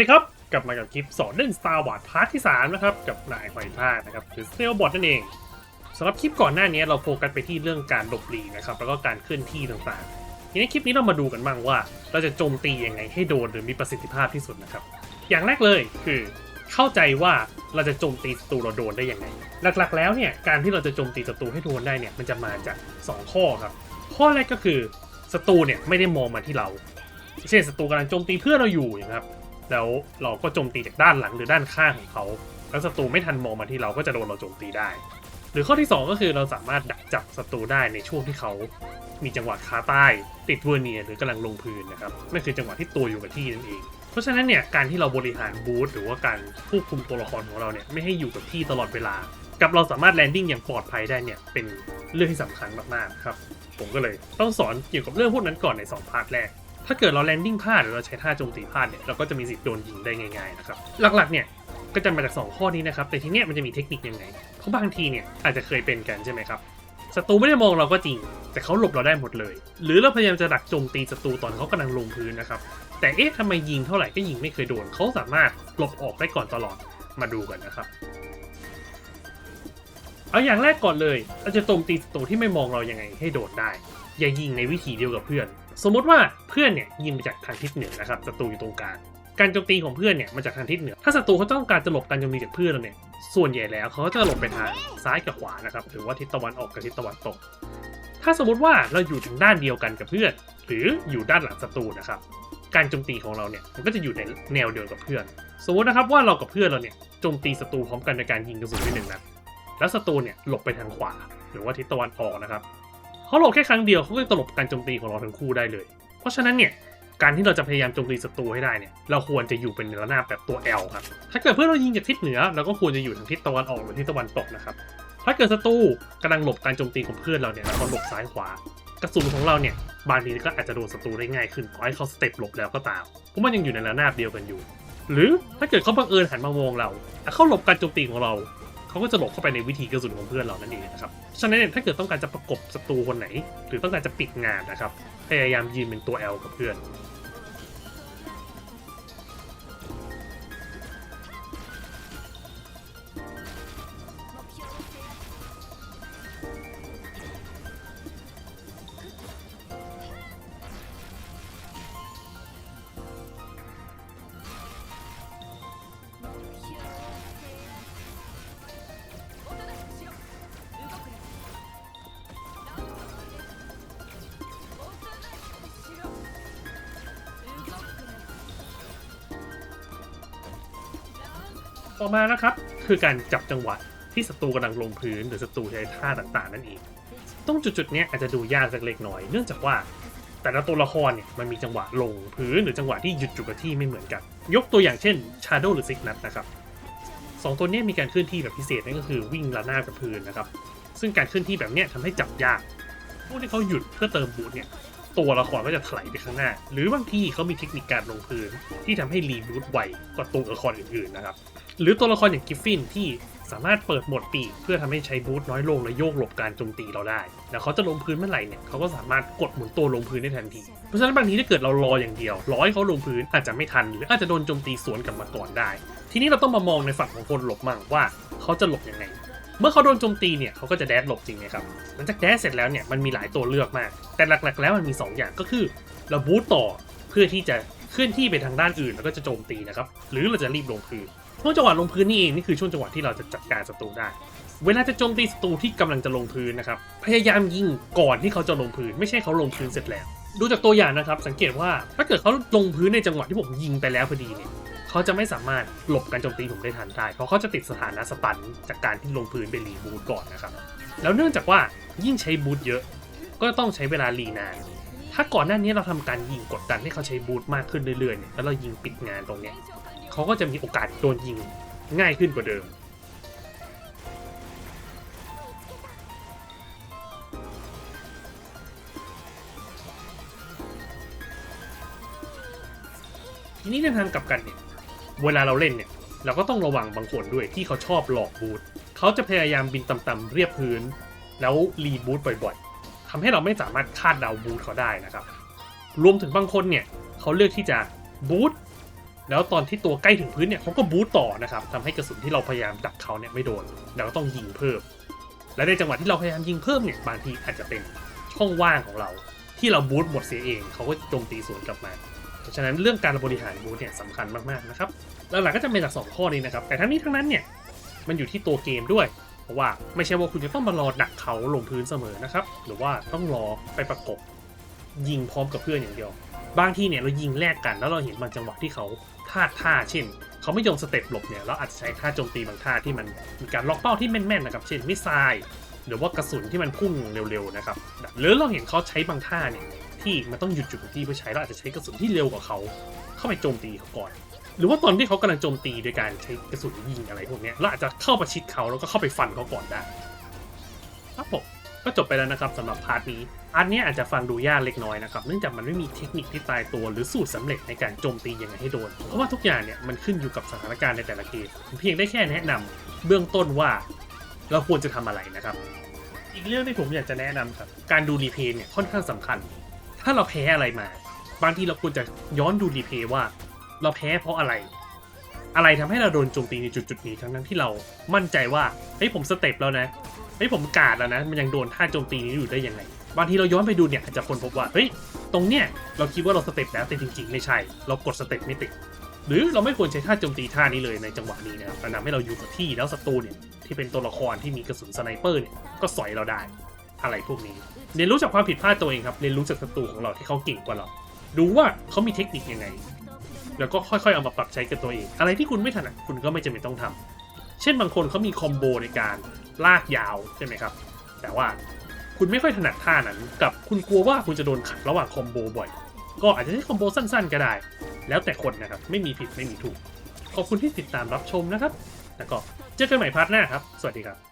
ดีครับ กลับมากับคลิปสอนเล่น Star Wars พาร์ทที่ 3 นะครับ กับนายหอยทากนะครับหรือ s t e l b o t นั่นเองสำหรับคลิปก่อนหน้านี้เราโฟกัสไปที่เรื่องการหลบหลีกนะครับ แล้วก็การเคลื่อนที่ต่างๆ ทีนี้คลิปนี้เรามาดูกันบ้างว่า เราจะโจมตียังไงให้โดนหรือมีประสิทธิภาพที่สุดนะครับ อย่างแรกเลยคือเข้าใจว่าเราจะโจมตีศัตรูเราโดนได้ยังไง หลักๆ แล้วเนี่ยการที่เราจะโจมตีศัตรูให้โดนได้เนี่ยมันจะมาจาก 2 ข้อครับ ข้อแรกก็คือศัตรูเนี่ยไม่ได้มองมาที่เรา เช่นศัตรูกำลังโจมตีเพื่อนเราอยู่อย่างเงี้ยครับ แล้วเราก็โจมตีจากด้านหลังหรือด้านข้างของเขาแล้วศัตรูไม่ทันมองมาที่เราก็จะโดนเราโจมตีได้ หรือข้อที่ 2 ก็คือเราสามารถดักจับศัตรูได้ในช่วงที่เขา มีจังหวะขาใต้ติดเวอร์เนียหรือกำลังลงพื้นนะครับนั่นคือจังหวะที่ตัวอยู่กับที่นั่นเอง เพราะฉะนั้นเนี่ยการที่เราบริหารบูธหรือว่าการควบคุมตัวละครของเราเนี่ยไม่ให้อยู่กับที่ตลอดเวลา กับเราสามารถแลนดิ้งอย่างปลอดภัยได้เนี่ยเป็นเรื่องที่สำคัญมากๆครับผมก็เลยต้องสอนเกี่ยวกับเรื่องพวกนั้นก่อนใน 2 พาร์ทแรก ถ้าเกิดเราแลนดิ้งพลาดหรือเราใช้ท่าโจมตีพลาดเนี่ยเราก็จะมีสิทธิ์โดนยิงได้ง่ายๆนะครับหลักๆเนี่ยก็จะมาจาก 2 ข้อนี้นะครับ แต่ทีเนี้ยมันจะมีเทคนิคยังไงเพราะบางทีเนี่ยอาจจะเคยเป็นกันใช่ไหมครับศัตรูไม่ได้มองเราก็จริง แต่เขาหลบเราได้หมดเลย หรือเราพยายามจะดักโจมตีศัตรูตอนเขากำลังลงพื้นนะครับ แต่เอ๊ะทำไมยิงเท่าไหร่ก็ยิงไม่เคยโดนเขาสามารถหลบออกได้ก่อนตลอดมาดูกันนะครับ เอาอย่างแรกก่อนเลยเราจะโจมตีศัตรูที่ไม่มองเรายังไงให้โดดได้ อย่ายิงในวิธีเดียวกับเพื่อน สมมติว่าเพื่อนเนี่ยยิงมาจากทางทิศเหนือนะครับศัตรูอยู่ตรงกลางการโจมตีของเพื่อนเนี่ยมาจากทางทิศเหนือ ถ้าศัตรูเขาต้องการจะหลบการโจมตีจากเพื่อนเราเนี่ย ส่วนใหญ่แล้วเขาก็จะหลบไปทางซ้ายกับขวานะครับ หรือว่าทิศตะวันออกกับทิศตะวันตก ถ้าสมมติว่าเราอยู่ทางด้านเดียวกันกับเพื่อน หรืออยู่ด้านหลังศัตรูนะครับ การโจมตีของเราเนี่ยมันก็จะอยู่ในแนวเดียวกับเพื่อน สมมตินะครับว่าเรากับเพื่อนเราเนี่ยโจมตีศัตรูพร้อมกันในการยิงกระสุนไปหนึ่งนัด แล้วศัตรูเนี่ยหลบไปทางขวา หรือว่าทิศตะวันออกนะครับ เขาหลบแค่ครั้งเดียวเขาก็จะหลบการโจมตีของเราทั้งคู่ได้เลย เพราะฉะนั้นเนี่ยการที่เราจะพยายามโจมตีศัตรูให้ได้เนี่ย เราควรจะอยู่เป็นระนาบแบบตัว L ครับ ถ้าเกิดเพื่อนเรายิงจากทิศเหนือ เราก็ควรจะอยู่ทางทิศตะวันออกหรือทิศตะวันตกนะครับ ถ้าเกิดศัตรูกำลังหลบการโจมตีของเพื่อนเราเนี่ยเขาหลบซ้ายขวา กระสุนของเราเนี่ยบางทีก็อาจจะโดนศัตรูได้ง่ายขึ้นต่อให้เขาสเต็ปหลบแล้วก็ตาม เพราะมันยังอยู่ในระนาบเดียวกันอยู่ หรือถ้าเกิดเขาบังเอิญหันมามองเราแต่เขาหลบการโจมตีของเรา เขาก็จะหลบเข้าไปในวิธีกระสุนของเพื่อนเรานั่นเองนะครับฉะนั้นถ้าเกิดต้องการจะประกบศัตรูคนไหน หรือต้องการจะปิดงานนะครับ พยายามยืนเป็นตัว L กับเพื่อน ต่อมานะครับ คือการจับจังหวะที่ศัตรูกำลังลงพื้นหรือศัตรูใช้ท่าต่างๆนั่นเองตรงจุดๆเนี้ยอาจจะดูยากสักเล็กน้อย เนื่องจากว่า แต่ละตัวละครเนี่ยมันมีจังหวะลงพื้นหรือจังหวะที่หยุดอยู่กับที่ไม่เหมือนกัน ยกตัวอย่างเช่น Shadow หรือ Signat นะครับสองตัวนี้มีการเคลื่อนที่แบบพิเศษนั่นก็คือวิ่งระนาบกับพื้นนะครับ ซึ่งการเคลื่อนที่แบบนี้ยทำให้จับยาก พวกที่เขาหยุดเพื่อเติมบูทเนี่ย ตัวละครก็จะถลายไปข้างหน้า หรือบางทีเขามีเทคนิคการลงพื้นที่ทำให้รีบูทไวกว่าตัวละครอื่นๆนะครับ หรือตัวละครอย่างกิฟฟินที่สามารถเปิดหมดปีกเพื่อทำให้ใช้บูทน้อยลงและโยกหลบการโจมตีเราได้ แล้วเขาจะลงพื้นเมื่อไหร่เนี่ยเขาก็สามารถกดหมุนตัวลงพื้นได้ทันที เพราะฉะนั้นบางทีถ้าเกิดเรารออย่างเดียวรอให้เขาลงพื้นอาจจะไม่ทันหรืออาจจะโดนโจมตีสวนกลับมาก่อนได้ ทีนี้เราต้องมามองในฝั่งของคนหลบมั่งว่าเขาจะหลบยังไง เมื่อเขาโดนโจมตีเนี่ยเขาก็จะแดดหลบจริงไหมครับ หลังจากแดดเสร็จแล้วเนี่ยมันมีหลายตัวเลือกมาก แต่หลักๆ แล้วมันมี 2 อย่างก็คือเราบูตต่อเพื่อที่จะเคลื่อนที่ไปทางด้านอื่นแล้วก็จะโจมตีนะครับ หรือเราจะรีบลงพื้น ช่วงจังหวะลงพื้นนี่เองนี่คือช่วงจังหวะที่เราจะจัดการศัตรูได้ เวลาจะโจมตีศัตรูที่กำลังจะลงพื้นนะครับพยายามยิงก่อนที่เขาจะลงพื้น ไม่ใช่เขาลงพื้นเสร็จแล้ว ดูจากตัวอย่างนะครับ สังเกตว่าถ้าเกิดเขาลงพื้นในจังหวะที่ผมยิงไปแล้วพอดีเนี่ยเขาจะไม่สามารถหลบการโจมตีผมได้ทันได้ เพราะเขาจะติดสถานะสตันจากการที่ลงพื้นไปรีบูทก่อนนะครับ แล้วเนื่องจากว่ายิ่งใช้บูทเยอะ ก็ต้องใช้เวลารีนาน ถ้าก่อนหน้านี้เราทำการยิงกดดันให้เขาใช้บูทมากขึ้นเรื่อยๆเนี่ยแล้วเรายิงปิดงานตรงเนี้ย เขาก็จะมีโอกาสโดนยิงง่ายขึ้นกว่าเดิม ทีนี้ในทางกลับกันเนี่ย เวลาเราเล่นเนี่ย เราก็ต้องระวังบางคนด้วยที่เขาชอบหลอกบูทเขาจะพยายามบินต่ำๆเรียบพื้น แล้วรีบูทบ่อยๆทำให้เราไม่สามารถคาดเดาบูทเขาได้นะครับ รวมถึงบางคนเนี่ยเขาเลือกที่จะบูท แล้วตอนที่ตัวใกล้ถึงพื้นเนี่ยเขาก็บูตต่อนะครับทำให้กระสุนที่เราพยายามดักเขาเนี่ยไม่โดนเราก็ต้องยิงเพิ่ม และในจังหวะที่เราพยายามยิงเพิ่มเนี่ยบางทีอาจจะเป็นช่องว่างของเรา ที่เราบูตหมดเสียเองเขาก็โจมตีสวนกลับมาเพราะฉะนั้นเรื่องการบริหารบูตเนี่ยสำคัญมากๆนะครับหลักๆก็จะเป็นจากสองข้อนี้นะครับ แต่ทั้งนี้ทั้งนั้นเนี่ยมันอยู่ที่ตัวเกมด้วย เพราะว่าไม่ใช่ว่าคุณจะต้องมารอดักเขาลงพื้นเสมอนะครับ หรือว่าต้องรอไปประกบยิงพร้อมกับเพื่อนอย่างเดียว บางทีเนี่ยเรายิงแลกกันแล้วเราเห็นบางจังหวะที่เขาพลาดท่าเช่น เขาไม่ยอมสเต็ปหลบเนี่ยเราอาจจะใช้ท่าโจมตีบางท่าที่มันมีการล็อกเป้าที่แม่นๆนะครับ เช่นมิสไซล์หรือว่ากระสุนที่มันพุ่งเร็วๆนะครับหรือเราเห็นเขาใช้บางท่าเนี่ยที่มันต้องหยุดจุดที่เพื่อใช้เราอาจจะใช้กระสุนที่เร็วกว่าเขาเข้าไปโจมตีเขาก่อนหรือว่าตอนที่เขากำลังโจมตีโดยการใช้กระสุนยิงอะไรพวกเนี้ยเราอาจจะเข้าประชิดเขาแล้วก็เข้าไปฟันเขาก่อนได้ครับผม ก็จบไปแล้วนะครับสำหรับพาร์ทนี้อันนี้อาจจะฟังดูยากเล็กน้อยนะครับเนื่องจากมันไม่มีเทคนิคที่ตายตัวหรือสูตรสำเร็จในการโจมตียังไงให้โดน เพราะว่าทุกอย่างเนี่ยมันขึ้นอยู่กับสถานการณ์ในแต่ละเกมผมเพียงได้แค่แนะนำเบื้องต้นว่าเราควรจะทำอะไรนะครับ อีกเรื่องที่ผมอยากจะแนะนำครับการดูรีเพย์เนี่ยค่อนข้างสำคัญ ถ้าเราแพ้อะไรมา บางทีเราควรจะย้อนดูรีเพย์ว่า เราแพ้เพราะอะไร อะไรทำให้เราโดนโจมตีในจุดจุดนี้ทั้งนั้นที่เรามั่นใจว่าเฮ้ยผมสเต็ปแล้วนะ เฮ้ยผมกาดแล้วนะ มันยังโดนท่าโจมตีนี้อยู่ได้ยังไง บางทีเราย้อนไปดูเนี่ยอาจจะคนพบว่า เฮ้ย ตรงเนี้ยเราคิดว่าเราสเต็ปแล้วแต่จริงๆ ไม่ใช่ เรากดสเต็ปไม่ติด หรือเราไม่ควรใช้ท่าโจมตีท่านี้เลยในจังหวะนี้นะครับมันทำให้เราอยู่กับที่แล้วศัตรูเนี่ยที่เป็นตัวละครที่มีกระสุนสไนเปอร์เนี่ยก็สอยเราได้ อะไรพวกนี้ เรียนรู้จากความผิดพลาดตัวเองครับ เรียนรู้จากศัตรูของเราที่เขาเก่งกว่าเรา ดูว่าเขามีเทคนิคยังไง แล้วก็ค่อยๆเอามาปรับใช้กับตัวเอง อะไรที่คุณไม่ถนัดคุณก็ไม่จำเป็นต้องทำ เช่นบางคนเขามีคอมโบในการลากยาวใช่ไหมครับ แต่ว่าคุณไม่ค่อยถนัดท่านั้น กับคุณกลัวว่าคุณจะโดนขัดระหว่างคอมโบบ่อย ก็อาจจะใช้คอมโบสั้นๆ ก็ได้ แล้วแต่คนนะครับ ไม่มีผิดไม่มีถูก ขอบคุณที่ติดตามรับชมนะครับ แล้วก็เจอกันใหม่พาร์ทหน้าครับ สวัสดีครับ